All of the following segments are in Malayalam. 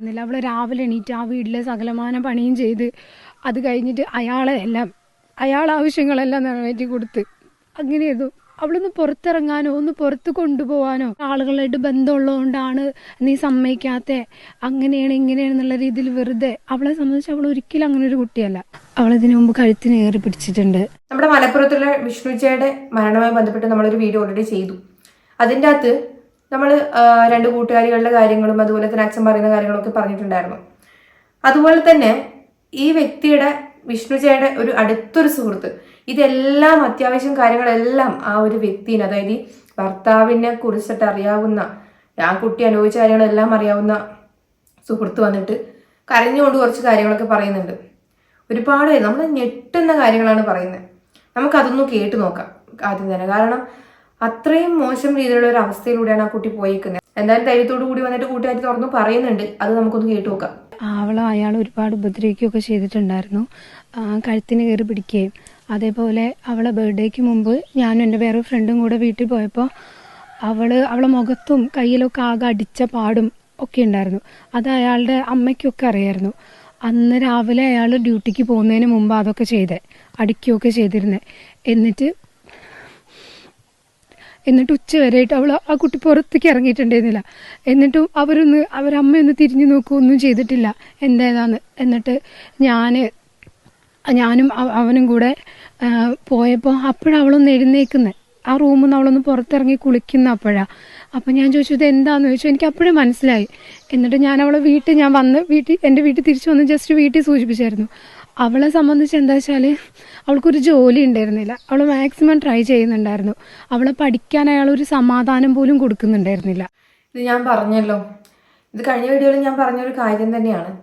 എന്നില്ല അവൾ രാവിലെ എണീറ്റ് ആ വീട്ടിലെ സകലമാന പണിയും ചെയ്ത് അത് കഴിഞ്ഞിട്ട് അയാളെ എല്ലാം അയാൾ ആവശ്യങ്ങളെല്ലാം നിറവേറ്റി കൊടുത്ത് അങ്ങനെ ചെയ്തു അവളൊന്ന് പുറത്തിറങ്ങാനോ ഒന്ന് പുറത്ത് കൊണ്ടുപോകാനോ ആളുകളായിട്ട് ബന്ധമുള്ളതുകൊണ്ടാണ് നീ സമ്മതിക്കാത്ത അങ്ങനെയാണ് ഇങ്ങനെയാണെന്നുള്ള രീതിയിൽ വെറുതെ അവളെ സംബന്ധിച്ച് അവൾ ഒരിക്കലും അങ്ങനെ ഒരു കുട്ടിയല്ല. അവൾ ഇതിനു മുമ്പ് കഴുത്തിന് ഏറി പിടിച്ചിട്ടുണ്ട്. നമ്മുടെ മലപ്പുറത്തുള്ള വിഷ്ണുജയുടെ മരണവുമായി ബന്ധപ്പെട്ട് നമ്മളൊരു വീഡിയോ ഓൾറെഡി ചെയ്തു. അതിന്റെ അകത്ത് നമ്മൾ രണ്ട് കൂട്ടുകാരികളുടെ കാര്യങ്ങളും അതുപോലെ തന്നെ അച്ഛൻ പറയുന്ന കാര്യങ്ങളൊക്കെ പറഞ്ഞിട്ടുണ്ടായിരുന്നു. അതുപോലെ തന്നെ ഈ വ്യക്തിയുടെ വിഷ്ണുജയുടെ ഒരു അടുത്തൊരു സുഹൃത്ത് ഇതെല്ലാം അത്യാവശ്യം കാര്യങ്ങളെല്ലാം ആ ഒരു വ്യക്തിന് അതായത് ഈ ഭർത്താവിനെ കുറിച്ചിട്ട് അറിയാവുന്ന ആ കുട്ടി അനുഭവിച്ച കാര്യങ്ങളെല്ലാം അറിയാവുന്ന സുഹൃത്ത് വന്നിട്ട് കരഞ്ഞുകൊണ്ട് കുറച്ച് കാര്യങ്ങളൊക്കെ പറയുന്നുണ്ട്. ഒരുപാട് നമ്മൾ ഞെട്ടുന്ന കാര്യങ്ങളാണ് പറയുന്നത്. നമുക്കതൊന്നും കേട്ട് നോക്കാം. ആദ്യം തന്നെ. കാരണം അത്രയും മോശം രീതിയിലുള്ള ഒരു അവസ്ഥയിലൂടെയാണ് ആ കുട്ടി പോയിരിക്കുന്നത് എന്തായാലും ധൈര്യത്തോടു കൂടി വന്നിട്ട് കൂട്ടുകാരി തുറന്നു പറയുന്നുണ്ട്. അത് നമുക്കൊന്ന് കേട്ടു നോക്കാം. അവളെ അയാൾ ഒരുപാട് ഉപദ്രവിക്കുകയൊക്കെ ചെയ്തിട്ടുണ്ടായിരുന്നു. കഴുത്തിന് കയറി പിടിക്കുകയും അതേപോലെ അവളെ ബർത്ത്ഡേക്ക് മുമ്പ് ഞാനും എന്റെ വേറെ ഫ്രണ്ടും കൂടെ വീട്ടിൽ പോയപ്പോൾ അവൾ അവളെ മുഖത്തും കയ്യിലൊക്കെ ആകെ അടിച്ച പാടും ഒക്കെ ഉണ്ടായിരുന്നു. അത് അയാളുടെ അമ്മയ്ക്കൊക്കെ അറിയായിരുന്നു. അന്ന് രാവിലെ അയാൾ ഡ്യൂട്ടിക്ക് പോകുന്നതിന് മുമ്പ് അതൊക്കെ ചെയ്തേ അടിക്കുകയൊക്കെ ചെയ്തിരുന്നേ. എന്നിട്ട് എന്നിട്ട് ഉച്ച വരെയായിട്ട് അവൾ ആ കുട്ടി പുറത്തേക്ക് ഇറങ്ങിയിട്ടുണ്ടായിരുന്നില്ല. എന്നിട്ടും അവരൊന്ന് അവരമ്മയൊന്ന് തിരിഞ്ഞു നോക്കുക ഒന്നും ചെയ്തിട്ടില്ല. എന്തായതാന്ന് എന്നിട്ട് ഞാൻ ഞാനും അവനും കൂടെ പോയപ്പോൾ അപ്പോഴവളൊന്ന് എഴുന്നേക്കുന്നത് ആ റൂമിൽ നിന്ന് അവളൊന്ന് പുറത്തിറങ്ങി കുളിക്കുന്ന അപ്പോഴാ അപ്പം ഞാൻ ചോദിച്ചു ഇത് എന്താന്ന് ചോദിച്ചു എനിക്ക് അപ്പോഴേ മനസ്സിലായി. എന്നിട്ട് ഞാൻ അവളെ വീട്ടിൽ ഞാൻ വന്ന് വീട്ടിൽ എന്റെ വീട്ടിൽ തിരിച്ചു വന്ന് ജസ്റ്റ് വീട്ടിൽ സൂചിപ്പിച്ചായിരുന്നു. അവളെ സംബന്ധിച്ച് എന്താ വെച്ചാൽ അവൾക്കൊരു ജോലി ഉണ്ടായിരുന്നില്ല. അവൾ മാക്സിമം ട്രൈ ചെയ്യുന്നുണ്ടായിരുന്നു. അവളെ പഠിക്കാൻ അയാൾ ഒരു സമാധാനം പോലും കൊടുക്കുന്നുണ്ടായിരുന്നില്ല. ഇത് ഞാൻ പറഞ്ഞല്ലോ. ഇത് കഴിഞ്ഞ വീഡിയോയിൽ ഞാൻ പറഞ്ഞൊരു കാര്യം തന്നെയാണ്.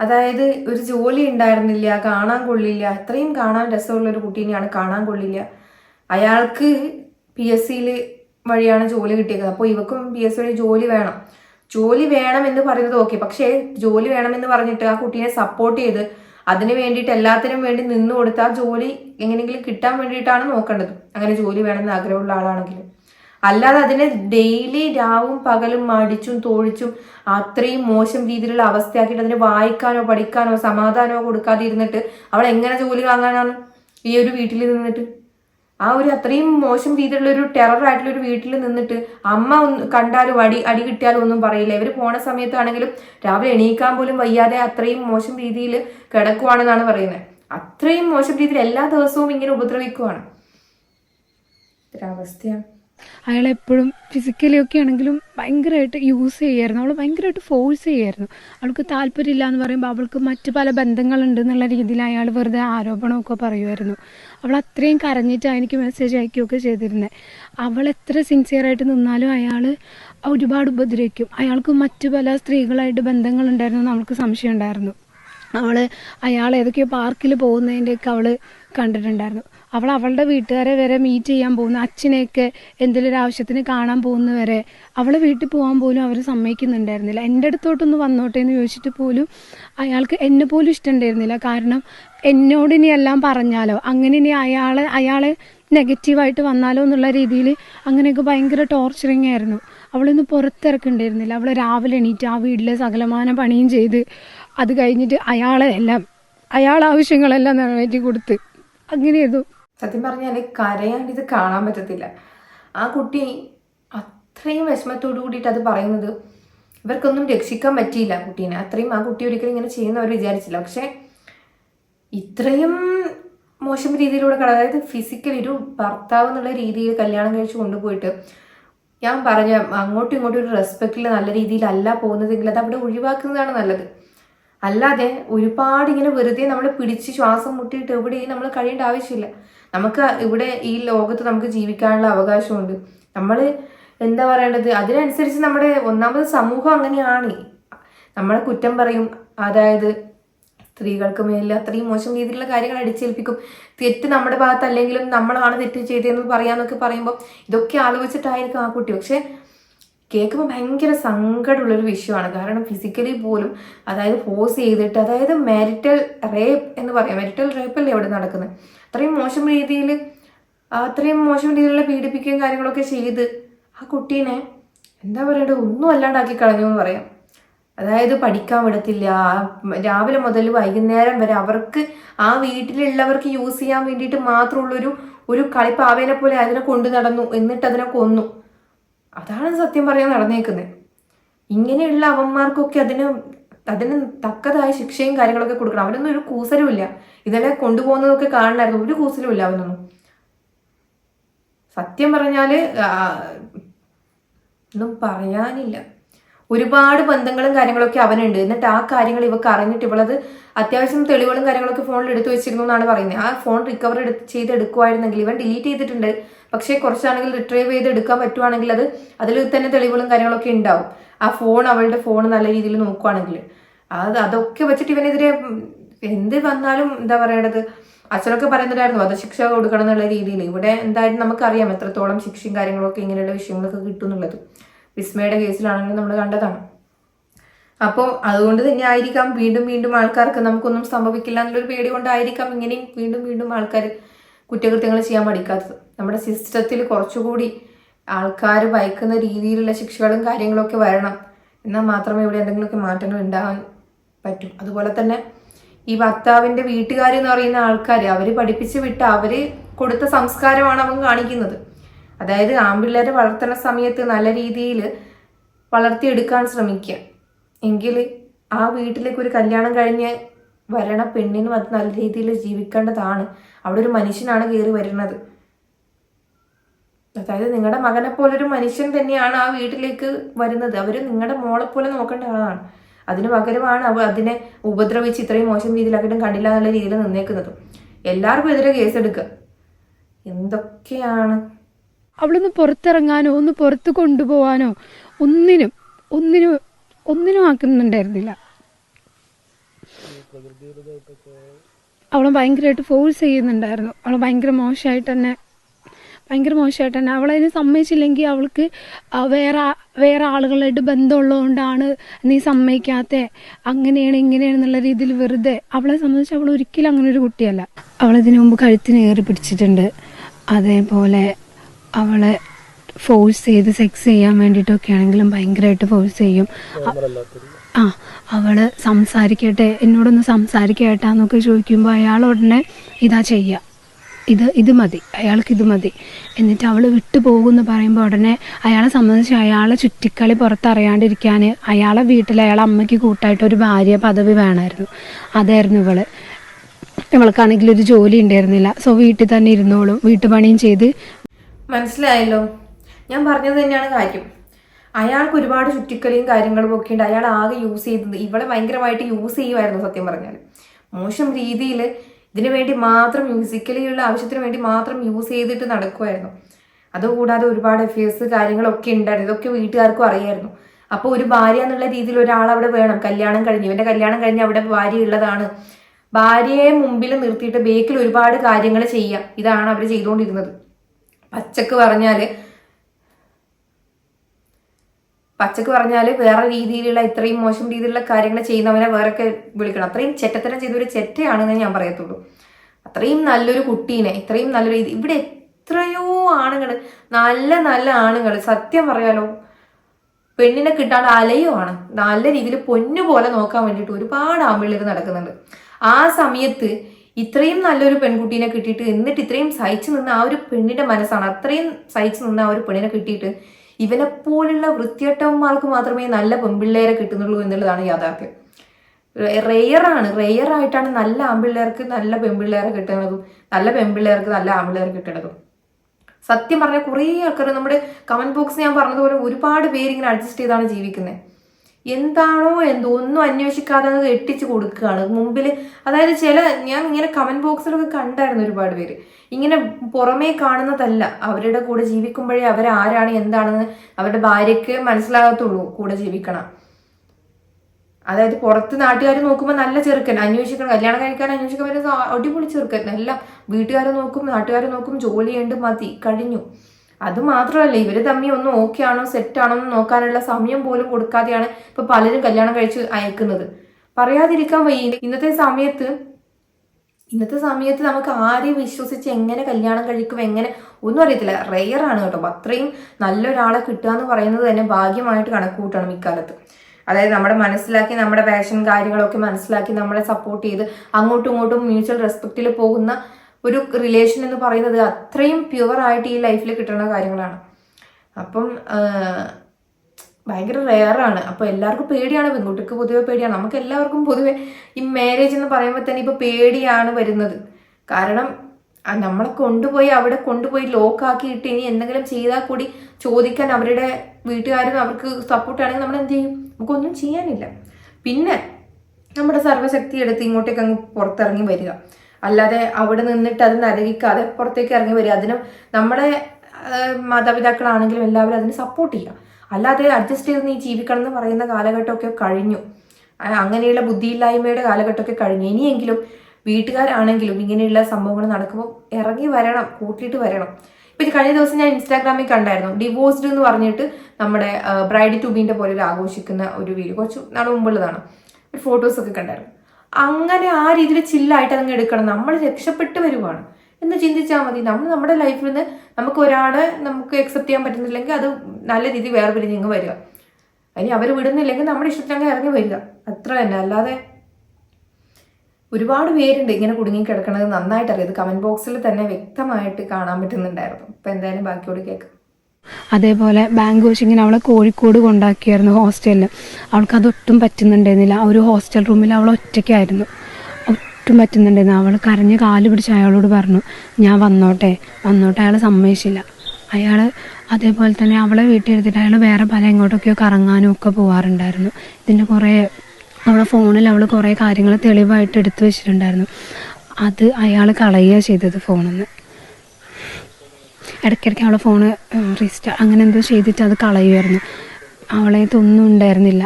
അതായത് ഒരു ജോലി ഉണ്ടായിരുന്നില്ല കാണാൻ കൊള്ളില്ല. അത്രയും കാണാൻ രസമുള്ള ഒരു കുട്ടീനെയാണ് കാണാൻ കൊള്ളില്ല. അയാൾക്ക് പി എസ് സിയിൽ വഴിയാണ് ജോലി കിട്ടിയത് അപ്പോൾ ഇവക്കും പി എസ് വഴി ജോലി വേണം. ജോലി വേണം എന്ന് പറയുന്നത് ഓക്കെ പക്ഷേ ജോലി വേണമെന്ന് പറഞ്ഞിട്ട് ആ കുട്ടീനെ സപ്പോർട്ട് ചെയ്ത് അതിന് വേണ്ടിയിട്ട് എല്ലാത്തിനും വേണ്ടി നിന്ന് കൊടുത്ത് ആ ജോലി എങ്ങനെയെങ്കിലും കിട്ടാൻ വേണ്ടിയിട്ടാണ് നോക്കേണ്ടത്. അങ്ങനെ ജോലി വേണമെന്ന് ആഗ്രഹമുള്ള ആളാണെങ്കിൽ. അല്ലാതെ അതിനെ ഡെയിലി രാവും പകലും മടിച്ചും തോഴിച്ചും അത്രയും മോശം രീതിയിലുള്ള അവസ്ഥയാക്കിയിട്ട് അതിനെ വായിക്കാനോ പഠിക്കാനോ സമാധാനമോ കൊടുക്കാതെ ഇരുന്നിട്ട് അവൾ എങ്ങനെ ജോലി വാങ്ങാനാണ് ഈ ഒരു വീട്ടിൽ നിന്നിട്ട്? ആ ഒരു അത്രയും മോശം രീതിയിലുള്ള ഒരു ടെറർ ആയിട്ടുള്ള ഒരു വീട്ടിൽ നിന്നിട്ട് അമ്മ ഒന്ന് കണ്ടാലും അടി അടി കിട്ടിയാലും ഒന്നും പറയില്ല. ഇവർ പോണ സമയത്താണെങ്കിലും രാവിലെ എണീക്കാൻ പോലും വയ്യാതെ അത്രയും മോശം രീതിയിൽ കിടക്കുവാണെന്നാണ് പറയുന്നത്. അത്രയും മോശം രീതിയിൽ എല്ലാ ദിവസവും ഇങ്ങനെ ഉപദ്രവിക്കുവാണ്. ഒരവസ്ഥയാണ് അയാൾ എപ്പോഴും ഫിസിക്കലി ഒക്കെ ആണെങ്കിലും ഭയങ്കരമായിട്ട് യൂസ് ചെയ്യായിരുന്നു. അവൾ ഭയങ്കരമായിട്ട് ഫോഴ്സ് ചെയ്യായിരുന്നു. അവൾക്ക് താല്പര്യമില്ല എന്ന് പറയുമ്പോൾ അവൾക്ക് മറ്റു പല ബന്ധങ്ങളുണ്ട് എന്നുള്ള രീതിയിൽ അയാൾ വെറുതെ ആരോപണമൊക്കെ പറയുമായിരുന്നു. അവൾ അത്രയും കരഞ്ഞിട്ടാണ് എനിക്ക് മെസ്സേജ് അയക്കുകയൊക്കെ ചെയ്തിരുന്നത് അവൾ എത്ര സിൻസിയറായിട്ട് നിന്നാലും അയാൾ ഒരുപാട് ഉപദ്രവിക്കും. അയാൾക്ക് മറ്റു പല സ്ത്രീകളായിട്ട് ബന്ധങ്ങളുണ്ടായിരുന്നു എന്ന് അവൾക്ക് സംശയം ഉണ്ടായിരുന്നു അവൾ അയാൾ ഏതൊക്കെയോ പാർക്കിൽ പോകുന്നതിന്റെയൊക്കെ അവൾ കണ്ടിട്ടുണ്ടായിരുന്നു. അവൾ അവളുടെ വീട്ടുകാരെ വരെ മീറ്റ് ചെയ്യാൻ പോകുന്നു. അച്ഛനെയൊക്കെ എന്തെങ്കിലും ഒരു ആവശ്യത്തിന് കാണാൻ പോകുന്നവരെ അവൾ വീട്ടിൽ പോകാൻ പോലും അവർ സമ്മതിക്കുന്നുണ്ടായിരുന്നില്ല. എന്റെ അടുത്തോട്ടൊന്ന് വന്നോട്ടെ എന്ന് ചോദിച്ചിട്ട് പോലും അയാൾക്ക് എന്നെ പോലും ഇഷ്ടമുണ്ടായിരുന്നില്ല. കാരണം എന്നോട് ഇനി എല്ലാം പറഞ്ഞാലോ? അങ്ങനെ ഇനി അയാളെ അയാളെ നെഗറ്റീവായിട്ട് വന്നാലോ എന്നുള്ള രീതിയിൽ അങ്ങനെയൊക്കെ ഭയങ്കര ടോർച്ചറിങ് ആയിരുന്നു. അവളൊന്ന് പുറത്തിറക്കുന്നുണ്ടായിരുന്നില്ല അവൾ രാവിലെ എണീറ്റ് ആ വീട്ടിലെ സകലമാന പണിയും ചെയ്ത് അത് കഴിഞ്ഞിട്ട് അയാളെ എല്ലാം അയാൾ ആവശ്യങ്ങളെല്ലാം നിറവേറ്റി കൊടുത്ത് അങ്ങനെയായിരുന്നു സത്യം പറഞ്ഞാൽ കരയാണ്ട് ഇത് കാണാൻ പറ്റത്തില്ല. ആ കുട്ടി അത്രയും വിഷമത്തോടു കൂടിയിട്ട് അത് പറയുന്നത് ഇവർക്കൊന്നും രക്ഷിക്കാൻ പറ്റിയില്ല കുട്ടീനെ. അത്രയും ആ കുട്ടി ഒരിക്കലും ഇങ്ങനെ ചെയ്യുന്നവർ വിചാരിച്ചില്ല. പക്ഷേ ഇത്രയും മോശം രീതിയിലൂടെ കട അതായത് ഫിസിക്കലി ഒരു ഭർത്താവ് എന്നുള്ള രീതിയിൽ കല്യാണം കഴിച്ച് കൊണ്ടുപോയിട്ട് ഞാൻ പറഞ്ഞ അങ്ങോട്ടും ഇങ്ങോട്ടും ഒരു റെസ്പെക്റ്റിൽ നല്ല രീതിയിലല്ല പോകുന്നതെങ്കിൽ അത് അവിടെ ഒഴിവാക്കുന്നതാണ് നല്ലത്. അല്ലാതെ ഒരുപാട് ഇങ്ങനെ വെറുതെ നമ്മൾ പിടിച്ച് ശ്വാസം മുട്ടിയിട്ട് എവിടെയും നമ്മൾ കഴിയേണ്ട ആവശ്യമില്ല. നമുക്ക് ഇവിടെ ഈ ലോകത്ത് നമുക്ക് ജീവിക്കാനുള്ള അവകാശമുണ്ട്. നമ്മൾ എന്താ പറയേണ്ടത്? അതിനനുസരിച്ച് നമ്മുടെ ഒന്നാമത് സമൂഹം അങ്ങനെയാണ്. നമ്മളെ കുറ്റം പറയും. അതായത് സ്ത്രീകൾക്ക് മേലിൽ അത്രയും മോശം രീതിയിലുള്ള കാര്യങ്ങൾ അടിച്ചേൽപ്പിക്കും. തെറ്റ് നമ്മുടെ ഭാഗത്ത് അല്ലെങ്കിലും നമ്മളാണ് തെറ്റ് ചെയ്തതെന്ന് പറയാന്നൊക്കെ പറയുമ്പോൾ ഇതൊക്കെ ആലോചിച്ചിട്ടായിരിക്കും ആ കുട്ടി. പക്ഷെ കേൾക്കുമ്പോൾ ഭയങ്കര സങ്കടമുള്ളൊരു വിഷയമാണ്. കാരണം ഫിസിക്കലി പോലും അതായത് ഫോഴ്സ് ചെയ്തിട്ട് അതായത് മാരിറ്റൽ റേപ്പ് എന്ന് പറയാം. മാരിറ്റൽ റേപ്പ് അല്ലേ അവിടെ നടക്കുന്നത്? അത്രയും മോശം രീതിയിൽ അത്രയും മോശം രീതിയിലുള്ള പീഡിപ്പിക്കുകയും കാര്യങ്ങളൊക്കെ ചെയ്ത് ആ കുട്ടീനെ എന്താ പറയണ്ടത് ഒന്നും അല്ലാണ്ടാക്കി കളഞ്ഞു എന്ന് പറയാം. അതായത് പഠിക്കാൻ വിടത്തില്ല. രാവിലെ മുതൽ വൈകുന്നേരം വരെ അവർക്ക് ആ വീട്ടിലുള്ളവർക്ക് യൂസ് ചെയ്യാൻ വേണ്ടിയിട്ട് മാത്രമുള്ളൊരു ഒരു കളിപ്പാവേനെ പോലെ അതിനെ കൊണ്ടു നടന്നു എന്നിട്ട് അതിനെ കൊന്നു. അതാണ് സത്യം പറയാൻ നടന്നേക്കുന്നത് ഇങ്ങനെയുള്ള അവന്മാർക്കൊക്കെ അതിന് അതിന് തക്കതായ ശിക്ഷയും കാര്യങ്ങളൊക്കെ കൊടുക്കണം. അവനൊന്നും ഒരു കൂസലുമില്ല ഇതെല്ലാം കൊണ്ടുപോകുന്നതൊക്കെ കാണണമായിരുന്നു ഒരു കൂസലുമില്ല അവനൊന്നും. സത്യം പറഞ്ഞാൽ ഒന്നും പറയാനില്ല. ഒരുപാട് ബന്ധങ്ങളും കാര്യങ്ങളൊക്കെ അവനുണ്ട്. എന്നിട്ട് ആ കാര്യങ്ങൾ ഇവക്ക് അറിഞ്ഞിട്ട് ഇവളത് അത്യാവശ്യം തെളിവുകളും കാര്യങ്ങളൊക്കെ ഫോണിൽ എടുത്തു വെച്ചിരുന്നു എന്നാണ് പറയുന്നത്. ആ ഫോൺ റിക്കവർ ചെയ്ത് എടുക്കുവായിരുന്നെങ്കിൽ ഇവൻ ഡിലീറ്റ് ചെയ്തിട്ടുണ്ട്. പക്ഷേ കുറച്ചാണെങ്കിൽ റിട്രൈവ് ചെയ്ത് എടുക്കാൻ പറ്റുവാണെങ്കിൽ അത് അതിൽ തന്നെ തെളിവുകളും കാര്യങ്ങളൊക്കെ ഉണ്ടാവും. ആ ഫോൺ അവളുടെ ഫോൺ നല്ല രീതിയിൽ നോക്കുവാണെങ്കിൽ. അത് അതൊക്കെ വെച്ചിട്ട് ഇവനെതിരെ എന്ത് വന്നാലും എന്താ പറയേണ്ടത്? അച്ഛനൊക്കെ പറയുന്നുണ്ടായിരുന്നു വധശിക്ഷ കൊടുക്കണം എന്നുള്ള രീതിയിൽ. ഇവിടെ എന്തായാലും നമുക്കറിയാം എത്രത്തോളം ശിക്ഷയും കാര്യങ്ങളൊക്കെ ഇങ്ങനെയുള്ള വിഷയങ്ങളൊക്കെ കിട്ടും എന്നുള്ളത് വിസ്മയുടെ കേസിലാണെങ്കിലും നമ്മൾ കണ്ടതാണ്. അപ്പോൾ അതുകൊണ്ട് തന്നെ ആയിരിക്കാം വീണ്ടും വീണ്ടും ആൾക്കാർക്ക് നമുക്കൊന്നും സംഭവിക്കില്ല എന്നുള്ളൊരു പേടി കൊണ്ടായിരിക്കാം ഇങ്ങനെയും വീണ്ടും വീണ്ടും ആൾക്കാർ കുറ്റകൃത്യങ്ങൾ ചെയ്യാൻ പഠിക്കാത്തത് നമ്മുടെ സിസ്റ്റത്തിൽ കുറച്ചുകൂടി ആൾക്കാർ ഭയക്കുന്ന രീതിയിലുള്ള ശിക്ഷകളും കാര്യങ്ങളൊക്കെ വരണം. എന്നാൽ മാത്രമേ ഇവിടെ എന്തെങ്കിലുമൊക്കെ മാറ്റങ്ങൾ ഉണ്ടാകാൻ പറ്റും. അതുപോലെ തന്നെ ഈ ഭർത്താവിന്റെ വീട്ടുകാർ എന്ന് പറയുന്ന ആൾക്കാർ അവർ പഠിപ്പിച്ച് വിട്ട് അവർ കൊടുത്ത സംസ്കാരമാണ് അവൻ കാണിക്കുന്നത്. അതായത് ആൺപിള്ളേരെ വളർത്തുന്ന സമയത്ത് നല്ല രീതിയിൽ വളർത്തിയെടുക്കാൻ ശ്രമിക്കുക. എങ്കിൽ ആ വീട്ടിലേക്ക് ഒരു കല്യാണം കഴിഞ്ഞ് വരണ പെണ്ണിനും അത് നല്ല രീതിയിൽ ജീവിക്കേണ്ടതാണ്. അവിടെ ഒരു മനുഷ്യനാണ് കയറി വരുന്നത്. അതായത് നിങ്ങളുടെ മകനെ പോലെ ഒരു മനുഷ്യൻ തന്നെയാണ് ആ വീട്ടിലേക്ക് വരുന്നത്. അവർ നിങ്ങളുടെ മോളെ പോലെ നോക്കേണ്ട ആളാണ്. അതിന് പകരമാണ് അവ അതിനെ ഉപദ്രവിച്ച് ഇത്രയും മോശം രീതിയിലാക്കിയിട്ടും കണ്ടില്ല എന്നുള്ള രീതിയിൽ നിന്നേക്കുന്നത്. എല്ലാവർക്കും എതിരെ കേസെടുക്കുക എന്തൊക്കെയാണ്? അവളൊന്ന് പുറത്തിറങ്ങാനോ ഒന്ന് പുറത്ത് കൊണ്ടുപോകാനോ ഒന്നിനും ഒന്നിനും ഒന്നിനും ആക്കുന്നുണ്ടായിരുന്നില്ല. അവളെ ഭയങ്കരമായിട്ട് ഫോഴ്സ് ചെയ്യുന്നുണ്ടായിരുന്നു. അവളെ ഭയങ്കര മോശമായിട്ട് തന്നെ ഭയങ്കര മോശമായിട്ട് തന്നെ അവളതിന് സമ്മതിച്ചില്ലെങ്കിൽ അവൾക്ക് വേറെ വേറെ ആളുകളായിട്ട് ബന്ധമുള്ളതുകൊണ്ടാണ് നീ സമ്മതിക്കാത്ത. അങ്ങനെയാണ് ഇങ്ങനെയാണെന്നുള്ള രീതിയിൽ വെറുതെ. അവളെ സംബന്ധിച്ച് അവൾ ഒരിക്കലും അങ്ങനെ ഒരു കുട്ടിയല്ല. അവളിതിനു മുമ്പ് കഴുത്തിന് ഏറി പിടിച്ചിട്ടുണ്ട്. അതേപോലെ അവളെ ഫോഴ്സ് ചെയ്ത് സെക്സ് ചെയ്യാൻ വേണ്ടിയിട്ടൊക്കെ ആണെങ്കിലും ഭയങ്കരമായിട്ട് ഫോഴ്സ് ചെയ്യും. ആ അവൾ സംസാരിക്കട്ടെ എന്നോടൊന്ന് സംസാരിക്കട്ടെ എന്നൊക്കെ ചോദിക്കുമ്പോൾ അയാൾ ഉടനെ ഇതാ ചെയ്യുക. ഇത് ഇത് മതി. അയാൾക്ക് ഇത് മതി. എന്നിട്ട് അവൾ വിട്ടു പോകുമെന്ന് പറയുമ്പോൾ ഉടനെ അയാളെ സംബന്ധിച്ച് അയാളെ ചുറ്റിക്കളി പുറത്തറിയാണ്ടിരിക്കാൻ അയാളെ വീട്ടിൽ അയാളെ അമ്മയ്ക്ക് കൂട്ടായിട്ട് ഒരു ഭാര്യ പദവി വേണമായിരുന്നു. അതായിരുന്നു ഇവൾ. ഇവൾക്കാണെങ്കിൽ ഒരു ജോലി ഉണ്ടായിരുന്നില്ല. സോ വീട്ടിൽ തന്നെ ഇരുന്നോളും. വീട്ടുപണിയും ചെയ്ത് മനസ്സിലായല്ലോ. ഞാൻ പറഞ്ഞത് തന്നെയാണ് കാര്യം. അയാൾക്ക് ഒരുപാട് ചുറ്റിക്കളിയും കാര്യങ്ങളും ഒക്കെ ഉണ്ട്. അയാൾ ആകെ യൂസ് ചെയ്തത് ഇവളെ ഭയങ്കരമായിട്ട് യൂസ് ചെയ്യുമായിരുന്നു സത്യം പറഞ്ഞാൽ മോശം രീതിയിൽ ഇതിനു വേണ്ടി മാത്രം മ്യൂസിക്കലിയുള്ള ആവശ്യത്തിന് വേണ്ടി മാത്രം യൂസ് ചെയ്തിട്ട് നടക്കുമായിരുന്നു അതുകൂടാതെ ഒരുപാട് എഫേഴ്സ് കാര്യങ്ങളൊക്കെ ഉണ്ടായിരുന്നു. ഇതൊക്കെ വീട്ടുകാർക്കും അറിയായിരുന്നു. അപ്പോൾ ഒരു ഭാര്യ എന്നുള്ള രീതിയിൽ ഒരാൾ അവിടെ വേണം. കല്യാണം കഴിഞ്ഞ്. ഇവന്റെ കല്യാണം കഴിഞ്ഞ് അവിടെ ഭാര്യ ഉള്ളതാണ്. ഭാര്യയെ മുമ്പിൽ നിർത്തിയിട്ട് ബേക്കിൽ ഒരുപാട് കാര്യങ്ങൾ ചെയ്യാം. ഇതാണ് അവർ ചെയ്തുകൊണ്ടിരുന്നത്. പച്ചക്ക് പറഞ്ഞാൽ പച്ചക്ക് പറഞ്ഞാൽ വേറെ രീതിയിലുള്ള ഇത്രയും മോശം രീതിയിലുള്ള കാര്യങ്ങൾ ചെയ്യുന്നവനെ വേറൊക്കെ വിളിക്കണം. അത്രയും ചെറ്റത്തരം ചെയ്ത ഒരു ചെറ്റയാണെന്ന് ഞാൻ പറയത്തുള്ളൂ. അത്രയും നല്ലൊരു കുട്ടീനെ ഇത്രയും നല്ലൊരു രീതി ഇവിടെ എത്രയോ ആണുങ്ങൾ നല്ല നല്ല ആണുങ്ങൾ സത്യം പറയാലോ. പെണ്ണിനെ കിട്ടാണ്ട് അലയുമാണ് നല്ല രീതിയിൽ പൊന്നു പോലെ നോക്കാൻ വേണ്ടിയിട്ട് ഒരുപാട് ആമ്പിളിൽ നടക്കുന്നുണ്ട്. ആ സമയത്ത് ഇത്രയും നല്ലൊരു പെൺകുട്ടീനെ കിട്ടിയിട്ട് എന്നിട്ട് ഇത്രയും സഹിച്ചു നിന്ന് ആ ഒരു പെണ്ണിന്റെ മനസ്സാണ്. അത്രയും സഹിച്ചു നിന്ന് ആ ഒരു പെണ്ണിനെ കിട്ടിയിട്ട് ഇവനെ പോലുള്ള വൃത്തിയട്ടന്മാർക്ക് മാത്രമേ നല്ല പെൺപിള്ളേരെ കിട്ടുന്നുള്ളൂ എന്നുള്ളതാണ് യാഥാർത്ഥ്യം. റെയറാണ് റെയർ ആയിട്ടാണ് നല്ല ആൺപിള്ളേർക്ക് നല്ല പെൺപിള്ളേരെ കിട്ടുന്നതും നല്ല പെൺപിള്ളേർക്ക് നല്ല ആൺപിള്ളേരെ കിട്ടുന്നതും സത്യം പറഞ്ഞാൽ കുറേ ആൾക്കാർ നമ്മുടെ കമന്റ് ബോക്സ് ഞാൻ പറഞ്ഞതുപോലെ ഒരുപാട് പേര് ഇങ്ങനെ അഡ്ജസ്റ്റ് ചെയ്താണ് ജീവിക്കുന്നത് എന്താണോ എന്തോ ഒന്നും അന്വേഷിക്കാതെ അത് എട്ടിച്ചു കൊടുക്കുകയാണ്. മുമ്പിൽ അതായത് ചില ഞാൻ ഇങ്ങനെ കമന്റ് ബോക്സിലൊക്കെ കണ്ടായിരുന്നു ഒരുപാട് പേര്. ഇങ്ങനെ പുറമേ കാണുന്നതല്ല. അവരുടെ കൂടെ ജീവിക്കുമ്പോഴേ അവരാരാണ് എന്താണെന്ന് അവരുടെ ഭാര്യയ്ക്ക് മനസ്സിലാകത്തുള്ളൂ കൂടെ ജീവിക്കണം. അതായത് പുറത്ത് നാട്ടുകാർ നോക്കുമ്പോൾ നല്ല ചെറുക്കൻ അന്വേഷിക്കണം. കല്യാണം കഴിക്കാൻ അന്വേഷിക്കാൻ അടിപൊളി ചെറുക്കൻ. എല്ലാം വീട്ടുകാർ നോക്കും നാട്ടുകാർ നോക്കും ജോലിയുണ്ട് മതി കഴിഞ്ഞു. അത് മാത്രമല്ല ഇവർ തമ്മിൽ ഒന്ന് ഓക്കെ ആണോ സെറ്റ് ആണോ എന്ന് നോക്കാനുള്ള സമയം പോലും കൊടുക്കാതെയാണ് ഇപ്പൊ പലരും കല്യാണം കഴിച്ച് അയക്കുന്നത്. പറയാതിരിക്കാൻ വയ്യ ഇന്നത്തെ സമയത്ത് ഇന്നത്തെ സമയത്ത് നമുക്ക് ആരെയും വിശ്വസിച്ച് എങ്ങനെ കല്യാണം കഴിക്കും എങ്ങനെ ഒന്നും അറിയത്തില്ല. റെയർ ആണ് കേട്ടോ. അത്രയും നല്ലൊരാളെ കിട്ടുക എന്ന് പറയുന്നത് തന്നെ ഭാഗ്യമായിട്ട് കണക്കുകൂട്ടണം ഇക്കാലത്ത് അതായത് നമ്മുടെ മനസ്സിലാക്കി നമ്മുടെ പാഷൻ കാര്യങ്ങളൊക്കെ മനസ്സിലാക്കി നമ്മളെ സപ്പോർട്ട് ചെയ്ത് അങ്ങോട്ടും ഇങ്ങോട്ടും മ്യൂച്വൽ റെസ്പെക്റ്റിൽ പോകുന്ന ഒരു റിലേഷൻ എന്ന് പറയുന്നത് അത്രയും പ്യുവർ ആയിട്ട് ഈ ലൈഫിൽ കിട്ടുന്ന കാര്യങ്ങളാണ്. അപ്പം ഭയങ്കര റെയറാണ് അപ്പോൾ എല്ലാവർക്കും പേടിയാണ്. പെൺകുട്ടിക്ക് പൊതുവെ പേടിയാണ്. നമുക്ക് എല്ലാവർക്കും പൊതുവെ ഈ മാരേജ് എന്ന് പറയുമ്പോൾ തന്നെ ഇപ്പോൾ പേടിയാണ് വരുന്നത്. കാരണം നമ്മളെ കൊണ്ടുപോയി അവിടെ കൊണ്ടുപോയി ലോക്കാക്കിയിട്ട് ഇനി എന്തെങ്കിലും ചെയ്താൽ കൂടി ചോദിക്കാൻ അവരുടെ വീട്ടുകാരും അവർക്ക് സപ്പോർട്ടാണെങ്കിൽ നമ്മൾ എന്ത് ചെയ്യും? നമുക്കൊന്നും ചെയ്യാനില്ല. പിന്നെ നമ്മുടെ സർവശക്തി എടുത്ത് ഇങ്ങോട്ടേക്ക് അങ്ങ് പുറത്തിറങ്ങി വരിക. അല്ലാതെ അവിടെ നിന്നിട്ട് അത് നരകിക്കാതെ പുറത്തേക്ക് ഇറങ്ങി വരിക. അതിനും നമ്മുടെ മാതാപിതാക്കളാണെങ്കിലും എല്ലാവരും അതിന് സപ്പോർട്ട് ചെയ്യുക. അല്ലാതെ അഡ്ജസ്റ്റ് ചെയ്ത് നീ ജീവിക്കണം എന്ന് പറയുന്ന കാലഘട്ടമൊക്കെ കഴിഞ്ഞു. അങ്ങനെയുള്ള ബുദ്ധിയില്ലായ്മയുടെ കാലഘട്ടമൊക്കെ കഴിഞ്ഞു. ഇനിയെങ്കിലും വീട്ടുകാരാണെങ്കിലും ഇങ്ങനെയുള്ള സംഭവങ്ങൾ നടക്കുമ്പോൾ ഇറങ്ങി വരണം കൂട്ടിയിട്ട് വരണം. ഇപ്പം ഇത് കഴിഞ്ഞ ദിവസം ഞാൻ ഇൻസ്റ്റാഗ്രാമിൽ കണ്ടായിരുന്നു. ഡിവോഴ്സ്ഡ് എന്ന് പറഞ്ഞിട്ട് നമ്മുടെ ബ്രൈഡ് ടുബീന്റെ പോലെ ഒരു ആഘോഷിക്കുന്ന ഒരു വീഡിയോ. കുറച്ച് നാൾ മുമ്പുള്ളതാണ്. ഒരു ഫോട്ടോസ് ഒക്കെ കണ്ടായിരുന്നു. അങ്ങനെ ആ രീതിയിൽ ചില്ലായിട്ട് അങ്ങ് എടുക്കണം. നമ്മൾ രക്ഷപ്പെട്ട് വരുവാണ്. എന്ന് ചിന്തിച്ചാൽ മതി. നമ്മൾ നമ്മുടെ ലൈഫിൽ നിന്ന് നമുക്ക് ഒരാളെ നമുക്ക് അക്സെപ്റ്റ് ചെയ്യാൻ പറ്റുന്നില്ലെങ്കിൽ അത് നല്ല രീതിയിൽ വേറെ പിരിഞ്ഞ് ഇങ്ങ് വരിക. ഇനി അവർ വിടുന്നില്ലെങ്കിൽ നമ്മുടെ ഇഷ്ടത്തിനങ്ങ് ഇറങ്ങി വരിക. അത്ര തന്നെ. അല്ലാതെ ഒരുപാട് പേരുണ്ട് ഇങ്ങനെ കുടുങ്ങി കിടക്കുന്നത് നന്നായിട്ട് അറിയാം കമന്റ് ബോക്സിൽ തന്നെ വ്യക്തമായിട്ട് കാണാൻ പറ്റുന്നുണ്ടായിരുന്നു. അപ്പം എന്തായാലും ബാക്കിയോട് കേൾക്കാം. അതേപോലെ ബാങ്ക് കോച്ചിങ്ങിന് അവളെ കോഴിക്കോട് കൊണ്ടാക്കിയായിരുന്നു ഹോസ്റ്റലിൽ അവൾക്ക് അതൊട്ടും പറ്റുന്നുണ്ടായിരുന്നില്ല. ആ ഒരു ഹോസ്റ്റൽ റൂമിൽ അവൾ ഒറ്റയ്ക്കായിരുന്നു. ഒട്ടും പറ്റുന്നുണ്ടായിരുന്നു അവൾ കരഞ്ഞ് കാൽ പിടിച്ച് അയാളോട് പറഞ്ഞു ഞാൻ വന്നോട്ടെ. വന്നോട്ടെ. അയാൾ സമ്മതിച്ചില്ല. അയാൾ അതേപോലെ തന്നെ അവളെ വീട്ടിൽ എടുത്തിട്ട് അയാൾ വേറെ പല എങ്ങോട്ടൊക്കെയോ കറങ്ങാനും ഒക്കെ പോകാറുണ്ടായിരുന്നു ഇതിന്റെ കുറേ അവളെ ഫോണിൽ അവൾ കുറേ കാര്യങ്ങൾ തെളിവായിട്ട് എടുത്തു വെച്ചിട്ടുണ്ടായിരുന്നു. അത് അയാൾ കളയുക ചെയ്തത് ഫോണിൽ നിന്ന് ഇടയ്ക്കിടയ്ക്ക് അവളെ ഫോണ് റീസ്റ്റാ അങ്ങനെ എന്തോ ചെയ്തിട്ട് അത് കളയുമായിരുന്നു അവളെ ഇതൊന്നും ഉണ്ടായിരുന്നില്ല.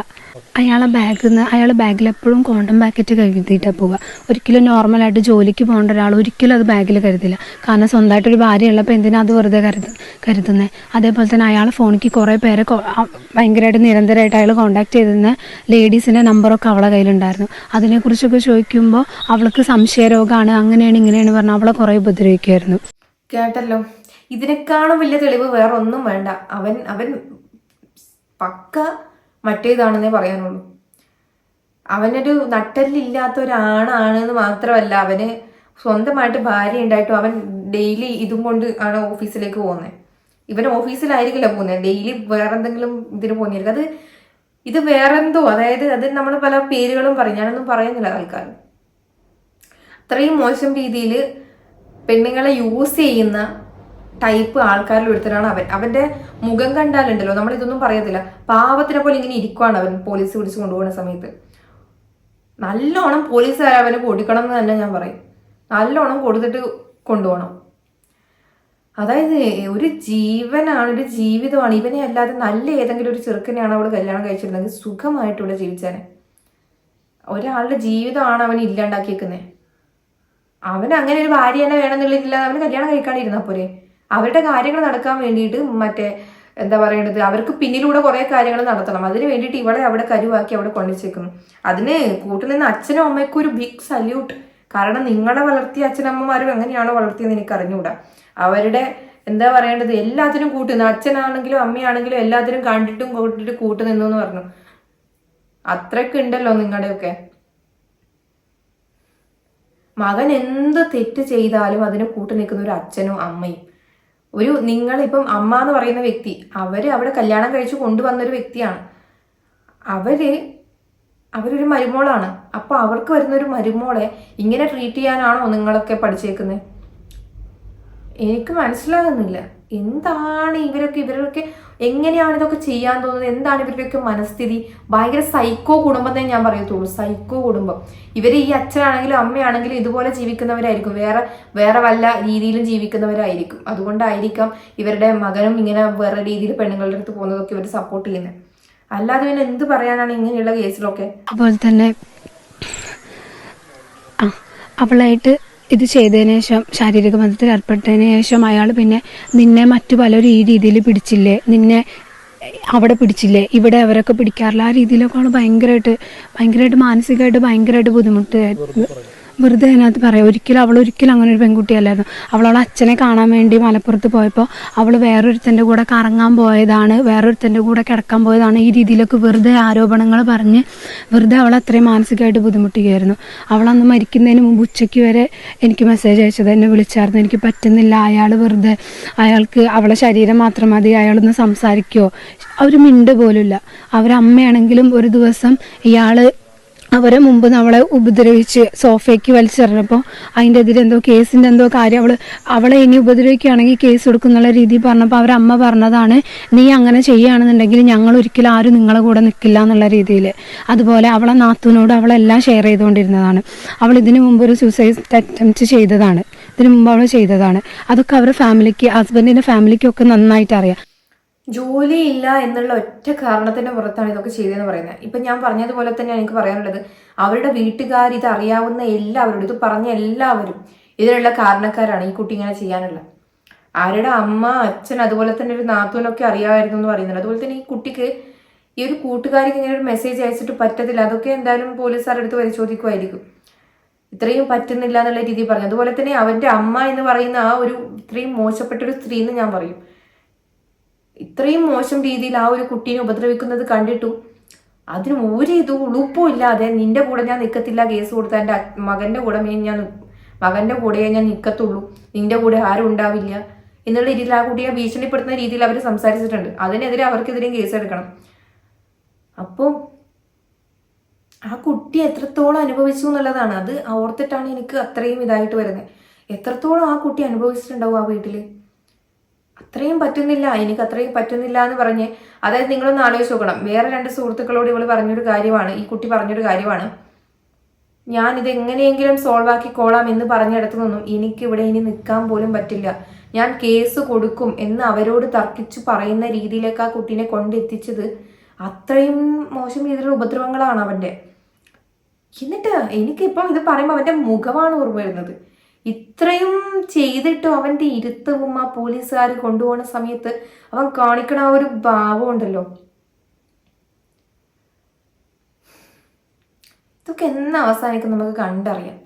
അയാളെ ബാഗിൽ നിന്ന് അയാൾ ബാഗിൽ എപ്പോഴും കോണ്ടം പാക്കറ്റ് കരുതിയിട്ടാണ് പോവുക. ഒരിക്കലും നോർമലായിട്ട് ജോലിക്ക് പോകേണ്ട ഒരാൾ ഒരിക്കലും അത് ബാഗിൽ കരുതില്ല. കാരണം സ്വന്തമായിട്ടൊരു ഭാര്യ ഉള്ളപ്പോൾ എന്തിനാ അത് വെറുതെ കരുത കരുതുന്നത് അതേപോലെ തന്നെ അയാളെ ഫോണിക്ക് കുറേ പേരെ ഭയങ്കരമായിട്ട് നിരന്തരമായിട്ട് അയാൾ കോണ്ടാക്ട് ചെയ്തിരുന്ന ലേഡീസിന്റെ നമ്പറൊക്കെ അവളെ കയ്യിലുണ്ടായിരുന്നു. അതിനെക്കുറിച്ചൊക്കെ ചോദിക്കുമ്പോൾ അവൾക്ക് സംശയരോഗമാണ് അങ്ങനെയാണ് ഇങ്ങനെയാണ് പറഞ്ഞാൽ അവളെ കുറേ ഉപദ്രവിക്കുമായിരുന്നു കേട്ടല്ലോ. ഇതിനേക്കാളും വലിയ തെളിവ് വേറെ ഒന്നും വേണ്ട. അവൻ അവൻ പക്ക മറ്റേതാണെന്നേ പറയാനുള്ളൂ. അവനൊരു നട്ടല്ലില്ലാത്ത ഒരാണാണ് എന്ന് മാത്രമല്ല അവന് സ്വന്തമായിട്ട് ഭാര്യ ഉണ്ടായിട്ടും അവൻ ഡെയിലി ഇതും കൊണ്ട് ആണ് ഓഫീസിലേക്ക് പോകുന്നത് ഇവൻ ഓഫീസിലായിരിക്കില്ല പോകുന്നത് ഡെയിലി വേറെ എന്തെങ്കിലും ഇതിന് പോകുന്നില്ല അത് ഇത് വേറെന്തോ അതായത് അത് നമ്മൾ പല പേരുകളും പറയും. ഞാനൊന്നും പറയുന്നില്ല ആൾക്കാർ അത്രയും മോശം രീതിയിൽ പെണ്ണുങ്ങളെ യൂസ് ചെയ്യുന്ന ടൈപ്പ് ആൾക്കാരിൽ ഒരുത്തരാണ് അവൻ. അവന്റെ മുഖം കണ്ടാലുണ്ടല്ലോ നമ്മൾ ഇതൊന്നും പറയത്തില്ല. പാവത്തിനെ പോലെ ഇങ്ങനെ ഇരിക്കുവാണ് അവൻ പോലീസ് പിടിച്ച് കൊണ്ടുപോകുന്ന സമയത്ത്. നല്ലോണം പോലീസുകാർ അവന് കൊടുക്കണം എന്ന് തന്നെ ഞാൻ പറയും. നല്ലോണം കൊടുത്തിട്ട് കൊണ്ടുപോകണം. അതായത് ഒരു ജീവനാണ് ഒരു ജീവിതമാണ്. ഇവനെ അല്ലാതെ നല്ല ഏതെങ്കിലും ഒരു ചെറുക്കനെയാണ് അവൾ കല്യാണം കഴിച്ചിരുന്നെങ്കിൽ സുഖമായിട്ട് ജീവിച്ചാനെ. ഒരാളുടെ ജീവിതമാണ് അവൻ ഇല്ലാണ്ടാക്കിയേക്കുന്നത് അവൻ അങ്ങനെ ഒരു ഭാര്യ തന്നെ വേണമെന്നുള്ളില്ല അവന് കല്യാണം കഴിക്കാണ്ടിരുന്നാ പോരെ? അവരുടെ കാര്യങ്ങൾ നടക്കാൻ വേണ്ടിയിട്ട് മറ്റേ എന്താ പറയേണ്ടത് അവർക്ക് പിന്നിലൂടെ കുറെ കാര്യങ്ങൾ നടത്തണം. അതിന് വേണ്ടിയിട്ട് ഇവളെ അവിടെ കരുവാക്കി അവിടെ കൊണ്ടുവച്ചേക്കുന്നു. അതിന് കൂട്ടുനിന്ന അച്ഛനും അമ്മയ്ക്കും ഒരു ബിഗ് സല്യൂട്ട് കാരണം നിങ്ങളെ വളർത്തിയ അച്ഛനമ്മമാരും എങ്ങനെയാണോ വളർത്തിയെന്ന് എനിക്ക് അറിഞ്ഞുകൂടാ അവരുടെ എന്താ പറയേണ്ടത് എല്ലാത്തിനും കൂട്ടുന്നു അച്ഛനാണെങ്കിലും അമ്മയാണെങ്കിലും എല്ലാത്തിനും കണ്ടിട്ടും കൂട്ടിട്ട് കൂട്ടുനിന്നു എന്ന് പറഞ്ഞു. അത്രയ്ക്ക് ഉണ്ടല്ലോ നിങ്ങളുടെയൊക്കെ. മകൻ എന്ത് തെറ്റ് ചെയ്താലും അതിന് കൂട്ടു നിൽക്കുന്ന ഒരു അച്ഛനും അമ്മയും. ഒരു നിങ്ങളിപ്പം അമ്മ എന്ന് പറയുന്ന വ്യക്തി അവർ അവിടെ കല്യാണം കഴിച്ച് കൊണ്ടുവന്നൊരു വ്യക്തിയാണ്. അവർ അവരൊരു മരുമോളാണ്. അപ്പോൾ അവർക്ക് വരുന്ന ഒരു മരുമോളെ ഇങ്ങനെ ട്രീറ്റ് ചെയ്യാനാണോ നിങ്ങളൊക്കെ പഠിച്ചേക്കുന്നത് എനിക്ക് മനസ്സിലാകുന്നില്ല. എന്താണ് ഇവരൊക്കെ ഇവരൊക്കെ എങ്ങനെയാണ് ഇതൊക്കെ ചെയ്യാൻ തോന്നുന്നത്? എന്താണ് ഇവരുടെയൊക്കെ മനസ്ഥിതി? ഭയങ്കര സൈക്കോ കുടുംബം തന്നെ ഞാൻ പറയത്തുള്ളൂ. സൈക്കോ കുടുംബം. ഇവർ ഈ അച്ഛനാണെങ്കിലും അമ്മയാണെങ്കിലും ഇതുപോലെ ജീവിക്കുന്നവരായിരിക്കും. വേറെ വേറെ വല്ല രീതിയിലും ജീവിക്കുന്നവരായിരിക്കും. അതുകൊണ്ടായിരിക്കാം ഇവരുടെ മകനും ഇങ്ങനെ വേറെ രീതിയിൽ പെണ്ണുങ്ങളുടെ അടുത്ത് പോകുന്നതൊക്കെ ഇവർ സപ്പോർട്ട് ചെയ്യുന്നത് അല്ലാതെ പിന്നെ എന്ത് പറയാനാണ് ഇങ്ങനെയുള്ള കേസിലൊക്കെ? അതുപോലെ തന്നെ അവളായിട്ട് ഇത് ചെയ്തതിന് ശേഷം ശാരീരിക ബന്ധത്തിൽ ഏർപ്പെട്ടതിന് ശേഷം അയാൾ പിന്നെ നിന്നെ മറ്റു പലരും ഈ രീതിയിൽ പിടിച്ചില്ലേ? നിന്നെ അവിടെ പിടിച്ചില്ലേ? ഇവിടെ അവരൊക്കെ പിടിക്കാറില്ല ആ രീതിയിലൊക്കെ ഭയങ്കരമായിട്ട് ഭയങ്കരമായിട്ട് മാനസികമായിട്ട് ഭയങ്കരമായിട്ട് ബുദ്ധിമുട്ടായിരുന്നു വെറുതെ അതിനകത്ത് പറയാം. ഒരിക്കലും അവൾ ഒരിക്കലും അങ്ങനെ ഒരു പെൺകുട്ടിയല്ലായിരുന്നു. അവൾ അവളെ അച്ഛനെ കാണാൻ വേണ്ടി മലപ്പുറത്ത് പോയപ്പോൾ അവൾ വേറൊരുത്തന്റെ കൂടെ കറങ്ങാൻ പോയതാണ് വേറൊരുത്തന്റെ കൂടെ കിടക്കാൻ പോയതാണ്. ഈ രീതിയിലൊക്കെ വെറുതെ ആരോപണങ്ങൾ പറഞ്ഞ് വെറുതെ അവളെ അത്രയും മാനസികമായിട്ട് ബുദ്ധിമുട്ടുകയായിരുന്നു അവളന്ന് മരിക്കുന്നതിന് മുമ്പ് ഉച്ചയ്ക്ക് വരെ എനിക്ക് മെസ്സേജ് അയച്ചത്. എന്നെ വിളിച്ചായിരുന്നു. എനിക്ക് പറ്റുന്നില്ല. അയാൾ വെറുതെ അയാൾക്ക് അവളെ ശരീരം മാത്രം മതി. അയാളൊന്ന് സംസാരിക്കുമോ അവർ മിണ്ട് പോലുമില്ല. അവരമ്മയാണെങ്കിലും ഒരു ദിവസം ഇയാൾ അവരെ മുമ്പ് നമ്മളെ ഉപദ്രവിച്ച് സോഫയ്ക്ക് വലിച്ചെറിഞ്ഞപ്പോൾ അതിന്റെ എതിരെ എന്തോ കേസിന്റെ എന്തോ കാര്യം അവൾ അവളെ ഇനി ഉപദ്രവിക്കുകയാണെങ്കിൽ കേസ് കൊടുക്കുന്നുള്ള രീതി പറഞ്ഞപ്പോൾ അവരമ്മ പറഞ്ഞതാണ് നീ അങ്ങനെ ചെയ്യുകയാണെന്നുണ്ടെങ്കിൽ ഞങ്ങൾ ഒരിക്കലും ആരും നിങ്ങളെ കൂടെ നിൽക്കില്ല എന്നുള്ള രീതിയിൽ അതുപോലെ അവളെ നാത്തുവിനോട് അവളെല്ലാം ഷെയർ ചെയ്തുകൊണ്ടിരുന്നതാണ്. അവൾ ഇതിനു മുമ്പ് ഒരു സൂസൈഡ് അറ്റംപ്റ്റ് ചെയ്തതാണ്. ഇതിനു മുമ്പ് അവൾ ചെയ്തതാണ്. അതൊക്കെ അവരുടെ ഫാമിലിക്ക് ഹസ്ബൻഡിന്റെ ഫാമിലിക്കൊക്കെ നന്നായിട്ട് അറിയാം. ജോലിയില്ല എന്നുള്ള ഒറ്റ കാരണത്തിന്റെ പുറത്താണ് ഇതൊക്കെ ചെയ്തതെന്ന് പറയുന്നത്. ഇപ്പൊ ഞാൻ പറഞ്ഞതുപോലെ തന്നെ എനിക്ക് പറയാനുള്ളത്. അവരുടെ വീട്ടുകാർ ഇത് അറിയാവുന്ന എല്ലാവരും ഇത് പറഞ്ഞ എല്ലാവരും ഇതിനുള്ള കാരണക്കാരാണ് ഈ കുട്ടി ഇങ്ങനെ ചെയ്യാനുള്ള. ആരുടെ അമ്മ അച്ഛൻ അതുപോലെ തന്നെ ഒരു നാത്തൂനൊക്കെ അറിയാമായിരുന്നു എന്ന് പറയുന്നുണ്ട്. അതുപോലെ തന്നെ ഈ കുട്ടിക്ക് ഈ ഒരു കൂട്ടുകാരിക്ക് ഇങ്ങനെ ഒരു മെസ്സേജ് അയച്ചിട്ട് പറ്റത്തില്ല. അതൊക്കെ എന്തായാലും പോലീസുകാരുടെ അടുത്ത് പരിശോധിക്കുമായിരിക്കും. ഇത്രയും പറ്റുന്നില്ല എന്നുള്ള രീതിയിൽ പറഞ്ഞു. അതുപോലെ തന്നെ അവന്റെ അമ്മ എന്ന് പറയുന്ന ആ ഒരു ഇത്രയും മോശപ്പെട്ട ഒരു സ്ത്രീ എന്ന് ഞാൻ പറയും. ഇത്രയും മോശം രീതിയിൽ ആ ഒരു കുട്ടീനെ ഉപദ്രവിക്കുന്നത് കണ്ടിട്ടു അതിന് ഒരു ഇത് ഉളുപ്പും ഇല്ലാതെ നിന്റെ കൂടെ ഞാൻ നിൽക്കത്തില്ല കേസ് കൊടുത്താൽ എന്റെ മകന്റെ കൂടെ ഞാൻ മകന്റെ കൂടെയേ ഞാൻ നിൽക്കത്തുള്ളൂ നിന്റെ കൂടെ ആരും ഉണ്ടാവില്ല എന്നുള്ള രീതിയിൽ ആ കുട്ടിയെ ഭീഷണിപ്പെടുത്തുന്ന രീതിയിൽ അവർ സംസാരിച്ചിട്ടുണ്ട്. അതിനെതിരെ അവർക്കെതിരെയും കേസ് എടുക്കണം അപ്പോൾ ആ കുട്ടി എത്രത്തോളം അനുഭവിച്ചു എന്നുള്ളതാണ്. അത് ഓർത്തിട്ടാണ് എനിക്ക് അത്രയും ഇതായിട്ട് വരുന്നത്. എത്രത്തോളം ആ കുട്ടി അനുഭവിച്ചിട്ടുണ്ടാവും ആ വീട്ടിൽ അത്രയും പറ്റുന്നില്ല എനിക്ക് അത്രയും പറ്റുന്നില്ല എന്ന് പറഞ്ഞ് അതായത് നിങ്ങളൊന്ന് ആലോചിച്ച് നോക്കണം. വേറെ രണ്ട് സുഹൃത്തുക്കളോട് ഇവൾ പറഞ്ഞൊരു കാര്യമാണ് ഈ കുട്ടി പറഞ്ഞൊരു കാര്യമാണ്. ഞാൻ ഇത് എങ്ങനെയെങ്കിലും സോൾവ് ആക്കിക്കോളാം എന്ന് പറഞ്ഞിടത്തു നിന്നും എനിക്ക് ഇവിടെ ഇനി നിൽക്കാൻ പോലും പറ്റില്ല. ഞാൻ കേസ് കൊടുക്കും എന്ന് അവരോട് തർക്കിച്ചു പറയുന്ന രീതിയിലേക്ക് ആ കുട്ടീനെ കൊണ്ടെത്തിച്ചത് അത്രയും മോശം രീതിയിലുള്ള ഉപദ്രവങ്ങളാണ് അവന്റെ. എന്നിട്ട് എനിക്കിപ്പം ഇത് പറയുമ്പോൾ അവന്റെ മുഖമാണ് ഓർമ്മ വരുന്നത്. ഇത്രയും ചെയ്തിട്ടും അവന്റെ ഇരുത്തവും ആ പോലീസുകാർ കൊണ്ടുപോകുന്ന സമയത്ത് അവൻ കാണിക്കണ ആ ഒരു ഭാവം ഉണ്ടല്ലോ. ഇതൊക്കെ എന്ന് അവസാനിക്കും നമുക്ക് കണ്ടറിയാം.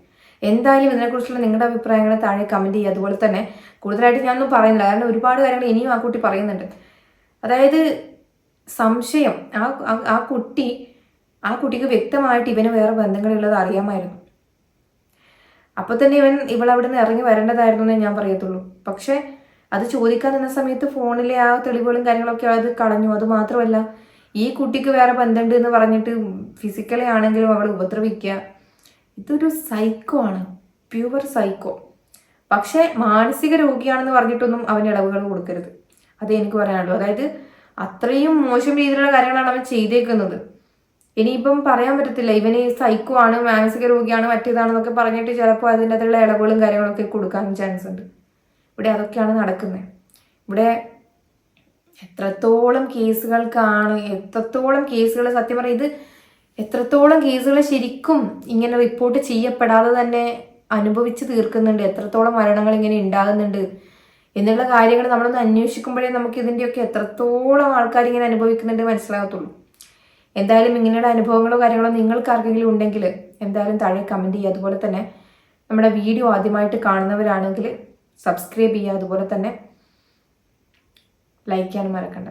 എന്തായാലും ഇതിനെക്കുറിച്ചുള്ള നിങ്ങളുടെ അഭിപ്രായങ്ങൾ താഴെ കമന്റ് ചെയ്യുക. അതുപോലെ തന്നെ കൂടുതലായിട്ട് ഞാനൊന്നും പറയുന്നില്ല. കാരണം ഒരുപാട് കാര്യങ്ങൾ ഇനിയും ആ കുട്ടി പറയുന്നുണ്ട്. അതായത് സംശയം. ആ- ആ കുട്ടി ആ കുട്ടിക്ക് വ്യക്തമായിട്ട് ഇവന് വേറെ ബന്ധങ്ങളുള്ളത് അറിയാമായിരുന്നു. അപ്പൊ തന്നെ ഇവൻ ഇവൾ അവിടെ നിന്ന് ഇറങ്ങി വരേണ്ടതായിരുന്നു എന്നേ ഞാൻ പറയത്തുള്ളൂ. പക്ഷെ അത് ചോദിക്കാൻ നിന്ന സമയത്ത് ഫോണിലെ ആ തെളിവുകളും കാര്യങ്ങളൊക്കെ അത് കളഞ്ഞു. അത് മാത്രമല്ല ഈ കുട്ടിക്ക് വേറെ ബന്ധമുണ്ട് എന്ന് പറഞ്ഞിട്ട് ഫിസിക്കലി ആണെങ്കിലും അവളെ ഉപദ്രവിക്കുക. ഇതൊരു സൈക്കോ ആണ്. പ്യുവർ സൈക്കോ പക്ഷേ മാനസിക രോഗിയാണെന്ന് പറഞ്ഞിട്ടൊന്നും അവൻ ഇളവുകൾ കൊടുക്കരുത്. അതേ എനിക്ക് പറയാനുള്ളൂ. അതായത് അത്രയും മോശം രീതിയിലുള്ള കാര്യങ്ങളാണ് അവൻ ചെയ്തേക്കുന്നത്. ഇനിയിപ്പം പറയാൻ പറ്റത്തില്ല. ഇവന് സൈക്കോ ആണ് മാനസിക രോഗിയാണ് മറ്റേതാണെന്നൊക്കെ പറഞ്ഞിട്ട് ചിലപ്പോൾ അതിന്റെ അതിലുള്ള ഇളവുകളും കാര്യങ്ങളൊക്കെ കൊടുക്കാനും ചാൻസ് ഉണ്ട്. ഇവിടെ അതൊക്കെയാണ് നടക്കുന്നത് ഇവിടെ എത്രത്തോളം കേസുകൾക്കാണ് എത്രത്തോളം കേസുകൾ സത്യം പറയും ഇത് എത്രത്തോളം കേസുകൾ ശരിക്കും ഇങ്ങനെ റിപ്പോർട്ട് ചെയ്യപ്പെടാതെ തന്നെ അനുഭവിച്ച് തീർക്കുന്നുണ്ട് എത്രത്തോളം മരണങ്ങൾ ഇങ്ങനെ ഉണ്ടാകുന്നുണ്ട് എന്നുള്ള കാര്യങ്ങൾ നമ്മളൊന്ന് അന്വേഷിക്കുമ്പോഴേ നമുക്ക് ഇതിന്റെയൊക്കെ എത്രത്തോളം ആൾക്കാർ ഇങ്ങനെ അനുഭവിക്കുന്നുണ്ട് മനസ്സിലാകത്തുള്ളൂ. എന്തായാലും ഇങ്ങനെയുള്ള അനുഭവങ്ങളോ കാര്യങ്ങളോ നിങ്ങൾക്ക് ആർക്കെങ്കിലും ഉണ്ടെങ്കിൽ എന്തായാലും താഴെ കമന്റ് ചെയ്യുക. അതുപോലെ തന്നെ നമ്മുടെ വീഡിയോ ആദ്യമായിട്ട് കാണുന്നവരാണെങ്കിൽ സബ്സ്ക്രൈബ് ചെയ്യുക. അതുപോലെ തന്നെ ലൈക്ക് ചെയ്യാനും മറക്കണ്ട.